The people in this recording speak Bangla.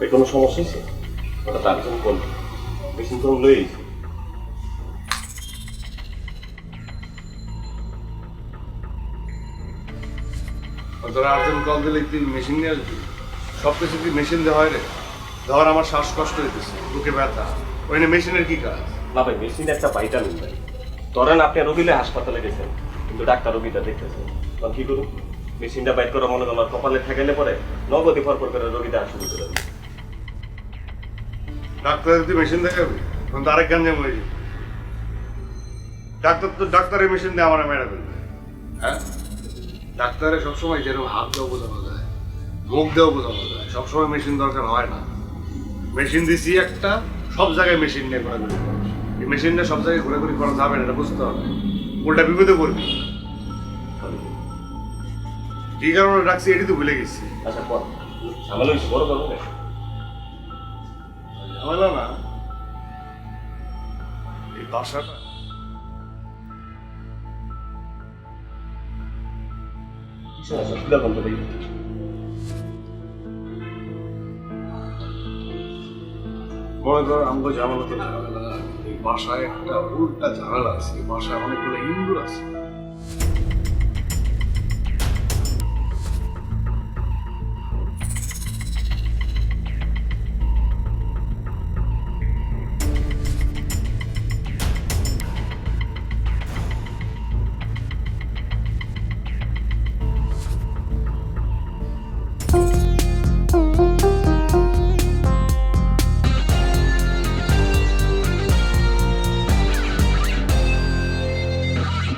ভাই কোনো সমস্যা আছে? ওটা তার জন্য তো লই তোরা কল দিলে তুই মেশিন নিয়ে আসবি? সব কিছু কি মেশিন দিয়ে হয় রে? ধর আমার শ্বাসকষ্ট হইতেছে বুকে ব্যথা। ওইখানে মেশিনের কি কাজ? না ভাই মেশিন একটা ভাইটামিন ভাই ধরেন আপনি রোগীলে হাসপাতালে গেছেন কিন্তু ডাক্তার রোগীটা দেখতেছেন তখন কি করুন মেশিনটা বাইর করে মনে করেন কপালে ঠেকাইলে পরে নগদে ফরফর করে রোগীটা শুরু করে। ডাক্তার যদি মেশিন দেখাবি তখন গাঞ্জাম হয়ে যাবে। ডাক্তার তো ডাক্তারের মেশিন দিয়ে আমার মেরে ফেলবে হ্যাঁ? ডাক্তারে সবসময় যেরকম হাত দেওয়া বোঝানো যায় মুখ দেওয়া বোঝানো যায় সবসময় মেশিন দরকার হয় না। মেশিন দিছি একটা সব জায়গায় মেশিন নিয়ে ঘোরাঘুরি এই মেশিন নিয়ে সব জায়গায় ঘোরাঘুরি করা যাবে না এটা বুঝতে হবে। উল্টা বিপদে পড়বি। কি কারণে ডাকছি এটি তো ভুলে গেছি। আচ্ছা পর। ঝামেলা হয়েছে বড় করব ঝামেলা না। এই বাসাটা খুলে বন্ধ মনে করো আমাকে ঝামেলা তো ঝামেলা এই বাসায় একটা উল্টা ঝামেলা আছে। বাসায় অনেকগুলো ইন্দুর আছে।